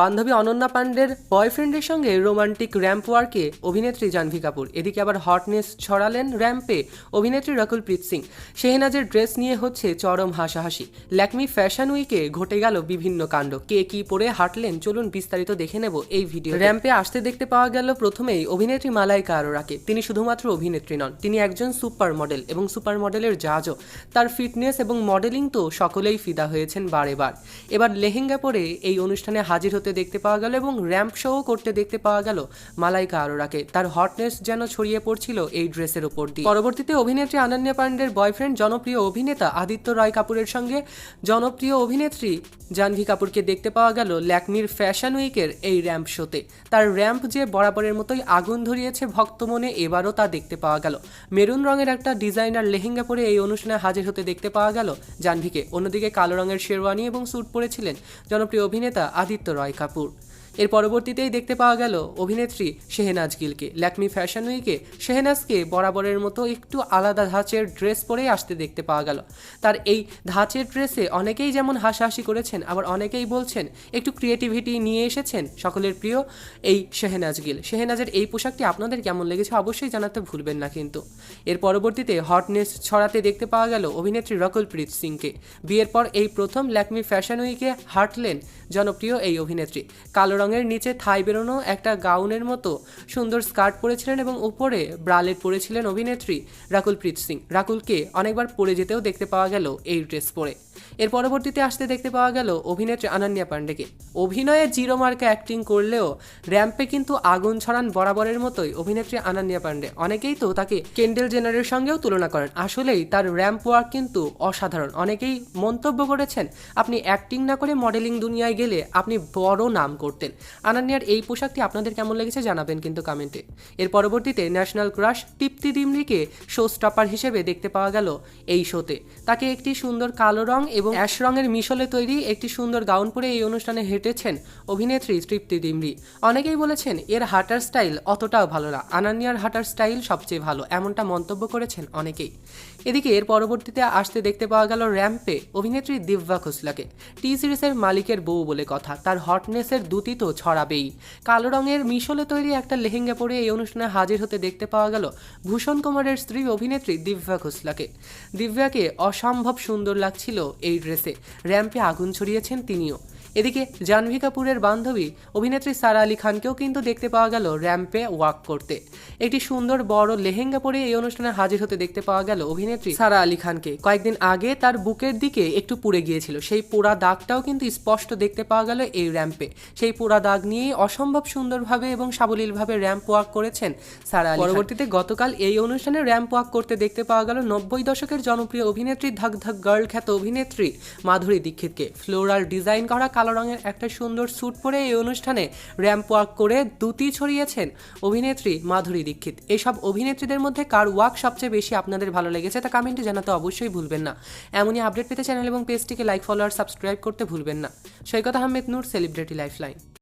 বান্ধবী অনন্যা পান্ডের বয়ফ্রেন্ডের সঙ্গে রোমান্টিক র্যাম্প ওয়ার্কে অভিনেত্রী জাহ্নবী কাপুর। এদিকে আবার হটনেস ছড়ালেন র্যাম্পে অভিনেত্রী রকুলপ্রীত সিং। শেহনাজের ড্রেস নিয়ে হচ্ছে চরম হাসাহাসি। ল্যাকমি ফ্যাশন উইকে ঘটে গেল বিভিন্ন কাণ্ড। কে কি পরে হাঁটলেন? চলুন বিস্তারিত দেখে নেব এই ভিডিও র্যাম্পে আসতে দেখতে পাওয়া গেল প্রথমেই অভিনেত্রী মালাইকা আরোরাকে। তিনি শুধুমাত্র অভিনেত্রী নন, তিনি একজন সুপার মডেল এবং সুপার মডেলের জাজও। তার ফিটনেস এবং মডেলিং তো সকলেই ফিদা হয়েছেন বারে বার। এবার লেহেঙ্গা পরে এই অনুষ্ঠানে হাজির হতে দেখতে পাওয়া গেল এবং র্যাম্প শোও করতে দেখতে পাওয়া গেল মালাইকা আরোরাকে। তার হটনেস যেন ছড়িয়ে পড়ছিল এই ড্রেসের উপর দিয়ে। পরবর্তীতে অভিনেত্রী আনন্যা পান্ডের বয়ফ্রেন্ড, জনপ্রিয় অভিনেতা আদিত্য রায় কাপুরের সঙ্গে জনপ্রিয় অভিনেত্রী জাহ্নবী কাপুরকে দেখতে পাওয়া গেল ল্যাকমির ফ্যাশন উইকের এই র্যাম্প শোতে। তার র্যাম্প যে বরাবরের মতোই আগুন ধরিয়েছে ভক্ত মনে, এবারও তা দেখতে পাওয়া গেল। মেরুন রঙের একটা ডিজাইনার লেহেঙ্গা পরে এই অনুষ্ঠানে হাজির হতে দেখতে পাওয়া গেল জাহ্নবীকে। অন্যদিকে কালো রঙের শেরওয়ানি এবং স্যুট পরেছিলেন জনপ্রিয় অভিনেতা আদিত্য রয়। কাপুর এর পরবর্তীতেই দেখতে পাওয়া গেল অভিনেত্রী শেহনাজ গিলকে। ল্যাকমি ফ্যাশন উইকে শেহনাজকে বরাবরের মতো একটু আলাদা ধাঁচের ড্রেস পরেই আসতে দেখতে পাওয়া গেল। তার এই ধাঁচের ড্রেসে অনেকেই যেমন হাসাহাসি করেছেন, আবার অনেকেই বলছেন, একটু ক্রিয়েটিভিটি নিয়ে এসেছেন সকলের প্রিয় এই শেহনাজ গিল। শেহনাজের এই পোশাকটি আপনাদের কেমন লেগেছে অবশ্যই জানাতে ভুলবেন না কিন্তু। এর পরবর্তীতে হটনেস ছড়াতে দেখতে পাওয়া গেল অভিনেত্রী রকুলপ্রীত সিংকে। বিয়ের পর এই প্রথম ল্যাকমি ফ্যাশন উইকে হাঁটলেন জনপ্রিয় এই অভিনেত্রী। কালো রঙের নিচে থাই বেরোনো, একটা গাউনের মতো সুন্দর স্কার্ট পরেছিলেন এবং উপরে ব্রালেট পরেছিলেন অভিনেত্রী রাকুল প্রীত সিং। রাকুলকে অনেকবার পরে যেতেও দেখতে পাওয়া গেল এই ড্রেস পরে। এর পরবর্তীতে আসতে দেখতে পাওয়া গেল অভিনেত্রী অনন্যা পান্ডেকে। অভিনয়ে জিরো মার্কে অ্যাক্টিং করলেও র্যাম্পে কিন্তু আগুন ছড়ান বরাবরের মতোই অভিনেত্রী অনন্যা পান্ডে। অনেকেই তো তাকে কেন্ডেল জেনারের সঙ্গেও তুলনা করেন। আসলেই তার র্যাম্প ওয়ার্ক কিন্তু অসাধারণ। অনেকেই মন্তব্য করেছেন, আপনি অ্যাক্টিং না করে মডেলিং দুনিয়ায় গেলে আপনি বড় নাম করতেন। আনান্যার এই পোশাকটি আপনাদের কেমন লেগেছে জানাবেন কিন্তু কমেন্টে। এর পরবর্তীতে ন্যাশনাল ক্রাশ তৃপ্তি দিমরিকে শো স্টপার হিসেবে দেখতে পাওয়া গেল এই শোতে। তাকে একটি সুন্দর কালো রং এবং অ্যাশ রঙের মিশলে তৈরি একটি সুন্দর গাউন পরে এই অনুষ্ঠানে হেঁটেছেন অভিনেত্রী তৃপ্তি ডিমরি। অনেকেই বলেছেন, এর হাঁটার স্টাইল অতটাও ভালো না। আনান্নিয়ার হাঁটার স্টাইল সবচেয়ে ভালো, এমনটা মন্তব্য করেছেন অনেকেই। এদিকে এর পরবর্তীতে আসতে দেখতে পাওয়া গেল র্যাম্পে অভিনেত্রী দিব্যা খোসলাকে। টি সিরিজের মালিকের বউ বলে কথা। তার হটনেসের দুতি তো ছড়াবেই। কালো রঙের মিশলে তৈরি একটা লেহেঙ্গা পরে এই অনুষ্ঠানে হাজির হতে দেখতে পাওয়া গেল ভূষণ কুমারের স্ত্রী অভিনেত্রী দিব্যা খোসলাকে। দিব্যাকে অসম্ভব সুন্দর লাগছিল এই ড্রেসে। র্যাম্পে আগুন ছড়িয়েছেন তিনিও। এদিকে জাহ্নবী কাপুরের বান্ধবী অভিনেত্রী সারা আলী খানকেও কিন্তু দেখতে পাওয়া গেল র্যাম্পে ওয়াক করতে। একটি সুন্দর বড় লেহেঙ্গা পরে এই অনুষ্ঠানে হাজির হতে দেখতে পাওয়া গেল অভিনেত্রী সারা আলী খানকে। কয়েকদিন আগে তার বুকের দিকে একটু পুড়ে গিয়েছিল। সেই পোড়া দাগটাও কিন্তু স্পষ্ট দেখতে পাওয়া গেল এই র্যাম্পে। সেই পোড়া দাগ নিয়েই অসম্ভব সুন্দরভাবে এবং সাবলীলভাবে র্যাম্প ওয়াক করেছেন সারা আলী পরবর্তীতে গতকাল এই অনুষ্ঠানে র্যাম্প ওয়াক করতে দেখতে পাওয়া গেল নব্বই দশকের জনপ্রিয় অভিনেত্রী ধাক ধাক গার্ল খ্যাত অভিনেত্রী মাধুরী দীক্ষিতকে। ফ্লোরাল ডিজাইন করা কালো রঙের একটা সুন্দর স্যুট পরে এই অনুষ্ঠানে র্যাম্প ওয়াক করে দুতি ছড়িয়েছেন অভিনেত্রী মাধুরী দীক্ষিত। এইসব অভিনেত্রীদের মধ্যে কার ওয়াক সবচেয়ে বেশি আপনাদের ভালো লেগেছে তা কমেন্টে জানাতে অবশ্যই ভুলবেন না। এমনই আপডেট পেতে চ্যানেল এবং পেজটিকে লাইক, ফলো আর সাবস্ক্রাইব করতে ভুলবেন না। Saikat Ahmed Noor celebrity lifeline